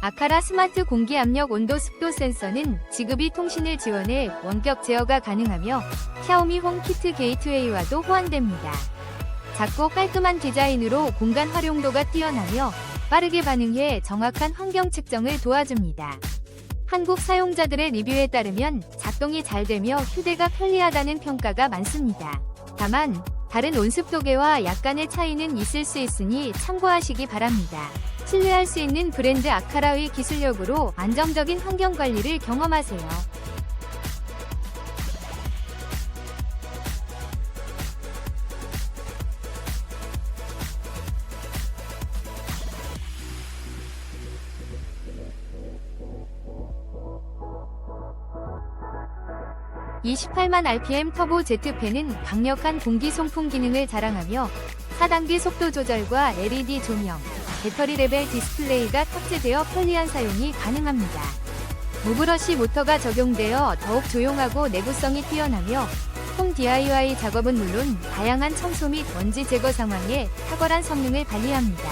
아카라 스마트 공기 압력 온도 습도 센서는 지급이 통신을 지원해 원격 제어가 가능하며 샤오미 홈키트 게이트웨이와도 호환됩니다. 작고 깔끔한 디자인으로 공간 활용도가 뛰어나며 빠르게 반응해 정확한 환경 측정을 도와줍니다. 한국 사용자들의 리뷰에 따르면 작동이 잘 되며 휴대가 편리하다는 평가가 많습니다. 다만 다른 온습도계와 약간의 차이는 있을 수 있으니 참고하시기 바랍니다. 신뢰할 수 있는 브랜드 아카라의 기술력으로 안정적인 환경 관리를 경험하세요. (28만 rpm) 터보 제트팬은 강력한 공기 송풍 기능을 자랑하며 4단계 속도 조절과 LED 조명, 배터리 레벨 디스플레이가 탑재되어 편리한 사용이 가능합니다. 무브러시 모터가 적용되어 더욱 조용하고 내구성이 뛰어나며 홈 DIY 작업은 물론 다양한 청소 및 먼지 제거 상황에 탁월한 성능을 발휘합니다.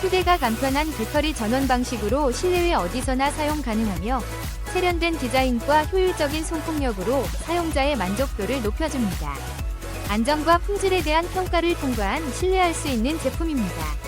휴대가 간편한 배터리 전원 방식으로 실내외 어디서나 사용 가능하며 세련된 디자인과 효율적인 송풍력으로 사용자의 만족도를 높여줍니다. 안정과 품질에 대한 평가를 통과한 신뢰할 수 있는 제품입니다.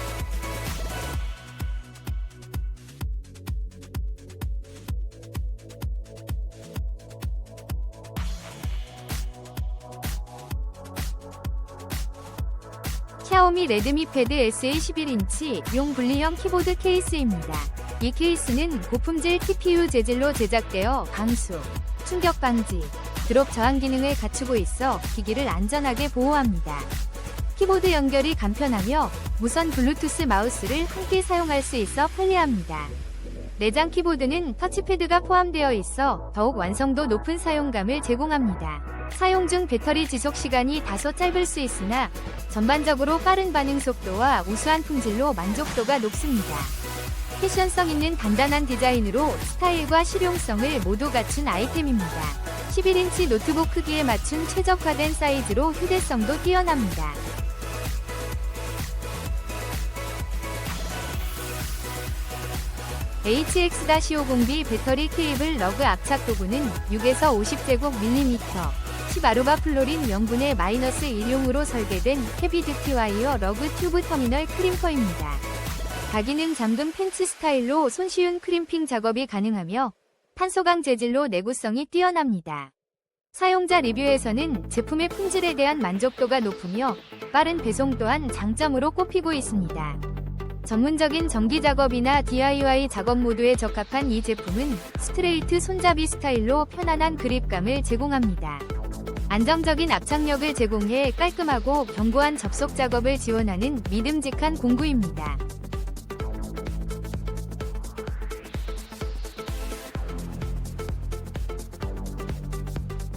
샤오미 레드미 패드 SA 11인치 용 분리형 키보드 케이스입니다. 이 케이스는 고품질 TPU 재질로 제작되어 방수, 충격 방지, 드롭 저항 기능을 갖추고 있어 기기를 안전하게 보호합니다. 키보드 연결이 간편하며 무선 블루투스 마우스를 함께 사용할 수 있어 편리합니다. 내장 키보드는 터치패드가 포함되어 있어 더욱 완성도 높은 사용감을 제공합니다. 사용 중 배터리 지속 시간이 다소 짧을 수 있으나 전반적으로 빠른 반응 속도와 우수한 품질로 만족도가 높습니다. 패션성 있는 단단한 디자인으로 스타일과 실용성을 모두 갖춘 아이템입니다. 11인치 노트북 크기에 맞춘 최적화된 사이즈로 휴대성도 뛰어납니다. HX-502 배터리 케이블 러그 압착 도구는 6에서 50제곱 밀리미터, 10아루바 플로린 명분의 마이너스 1용으로 설계된 헤비 듀티 와이어 러그 튜브 터미널 크림퍼입니다. 다기능 잠금 팬츠 스타일로 손쉬운 크림핑 작업이 가능하며 탄소강 재질로 내구성이 뛰어납니다. 사용자 리뷰에서는 제품의 품질에 대한 만족도가 높으며 빠른 배송 또한 장점으로 꼽히고 있습니다. 전문적인 전기 작업이나 DIY 작업 모두에 적합한 이 제품은 스트레이트 손잡이 스타일로 편안한 그립감을 제공합니다. 안정적인 압착력을 제공해 깔끔하고 견고한 접속 작업을 지원하는 믿음직한 공구입니다.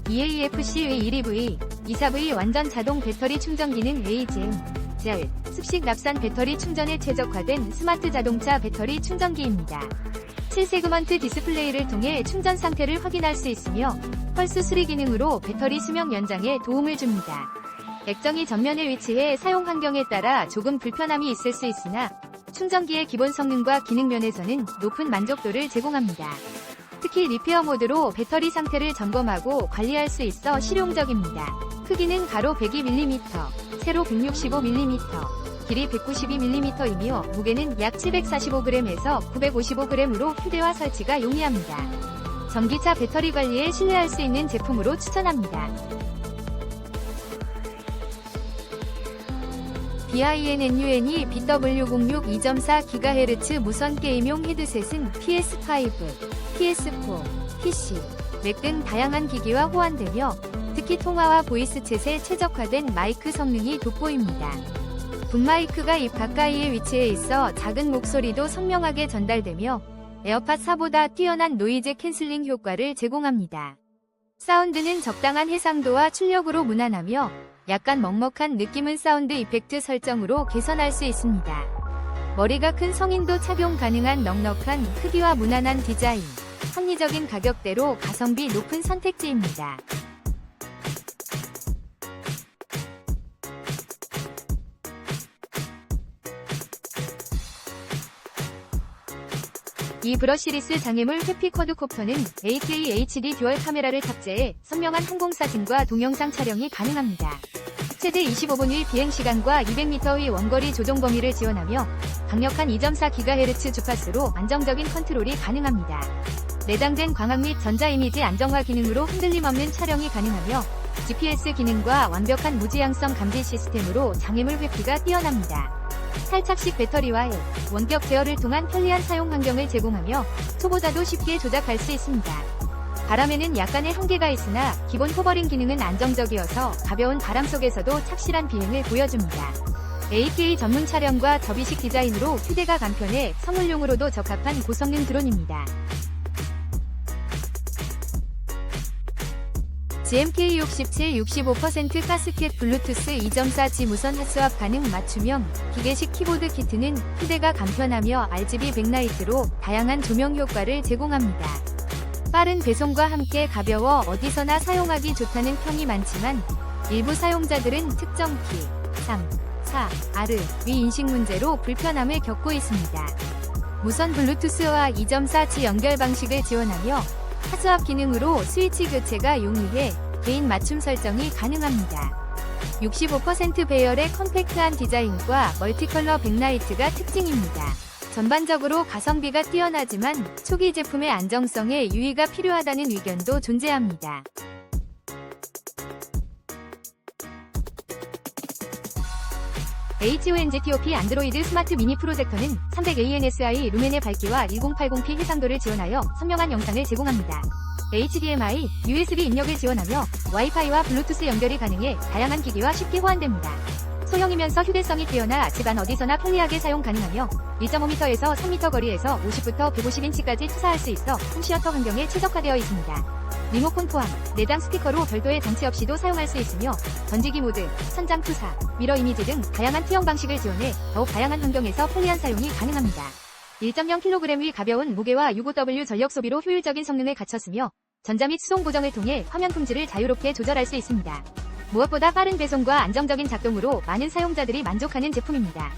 EAFC의 1EV, 2사V 완전 자동 배터리 충전 기능 AGM, 젤, 습식 납산 배터리 충전에 최적화된 스마트 자동차 배터리 충전기입니다. 7세그먼트 디스플레이를 통해 충전 상태를 확인할 수 있으며 펄스 수리 기능으로 배터리 수명 연장에 도움을 줍니다. 액정이 전면에 위치해 사용 환경에 따라 조금 불편함이 있을 수 있으나 충전기의 기본 성능과 기능 면에서는 높은 만족도를 제공합니다. 특히 리페어 모드로 배터리 상태를 점검하고 관리할 수 있어 실용적입니다. 크기는 가로 102mm, 세로 165mm, 길이 192mm이며 무게는 약 745g에서 955g으로 휴대와 설치가 용이합니다. 전기차 배터리 관리에 신뢰할 수 있는 제품으로 추천합니다. BINNUN이 BW06 2.4GHz 무선 게임용 헤드셋은 PS5, PS4, PC, 맥 등 다양한 기기와 호환되며 특히 통화와 보이스 챗에 최적화된 마이크 성능이 돋보입니다. 붐마이크가 입 가까이에 위치해 있어 작은 목소리도 선명하게 전달되며 에어팟 4보다 뛰어난 노이즈 캔슬링 효과를 제공합니다. 사운드는 적당한 해상도와 출력으로 무난하며 약간 먹먹한 느낌은 사운드 이펙트 설정으로 개선할 수 있습니다. 머리가 큰 성인도 착용 가능한 넉넉한 크기와 무난한 디자인, 합리적인 가격대로 가성비 높은 선택지입니다. 이 브러시리스 장애물 회피 쿼드코프터는 8K HD 듀얼 카메라를 탑재해 선명한 항공사진과 동영상 촬영이 가능합니다. 최대 25분의 비행시간과 200m의 원거리 조종 범위를 지원하며 강력한 2.4GHz 주파수로 안정적인 컨트롤이 가능합니다. 내장된 광학 및 전자이미지 안정화 기능으로 흔들림 없는 촬영이 가능하며 GPS 기능과 완벽한 무지향성 감지 시스템으로 장애물 회피가 뛰어납니다. 탈착식 배터리와 앱, 원격 제어를 통한 편리한 사용 환경을 제공하며 초보자도 쉽게 조작할 수 있습니다. 바람에는 약간의 한계가 있으나 기본 호버링 기능은 안정적이어서 가벼운 바람 속에서도 착실한 비행을 보여줍니다. APA 전문 촬영과 접이식 디자인으로 휴대가 간편해 선물용으로도 적합한 고성능 드론입니다. GMK67 65% 가스켓 블루투스 2.4G 무선 핫스왑 가능 맞춤형 기계식 키보드 키트는 휴대가 간편하며 RGB 백라이트로 다양한 조명 효과를 제공합니다. 빠른 배송과 함께 가벼워 어디서나 사용하기 좋다는 평이 많지만 일부 사용자들은 특정 키, 3, 4, R, 위 인식 문제로 불편함을 겪고 있습니다. 무선 블루투스와 2.4G 연결 방식을 지원하며 하수압 기능으로 스위치 교체가 용이해 개인 맞춤 설정이 가능합니다. 65% 배열의 컴팩트한 디자인과 멀티컬러 백라이트가 특징입니다. 전반적으로 가성비가 뛰어나지만 초기 제품의 안정성에 유의가 필요하다는 의견도 존재합니다. HONGTOP 안드로이드 스마트 미니 프로젝터는 300ANSI 루멘의 밝기와 1080p 해상도를 지원하여 선명한 영상을 제공합니다. HDMI, USB 입력을 지원하며 와이파이와 블루투스 연결이 가능해 다양한 기기와 쉽게 호환됩니다. 소형이면서 휴대성이 뛰어나 집안 어디서나 편리하게 사용 가능하며 1.5m에서 3m 거리에서 50부터 150인치까지 투사할 수 있어 홈시어터 환경에 최적화되어 있습니다. 리모컨 포함, 내장 스피커로 별도의 장치 없이도 사용할 수 있으며 전지기 모드, 천장 투사, 미러 이미지 등 다양한 투영 방식을 지원해 더욱 다양한 환경에서 편리한 사용이 가능합니다. 1.0kg의 가벼운 무게와 65W 전력 소비로 효율적인 성능을 갖췄으며 전자 및 수동 보정을 통해 화면 품질을 자유롭게 조절할 수 있습니다. 무엇보다 빠른 배송과 안정적인 작동으로 많은 사용자들이 만족하는 제품입니다.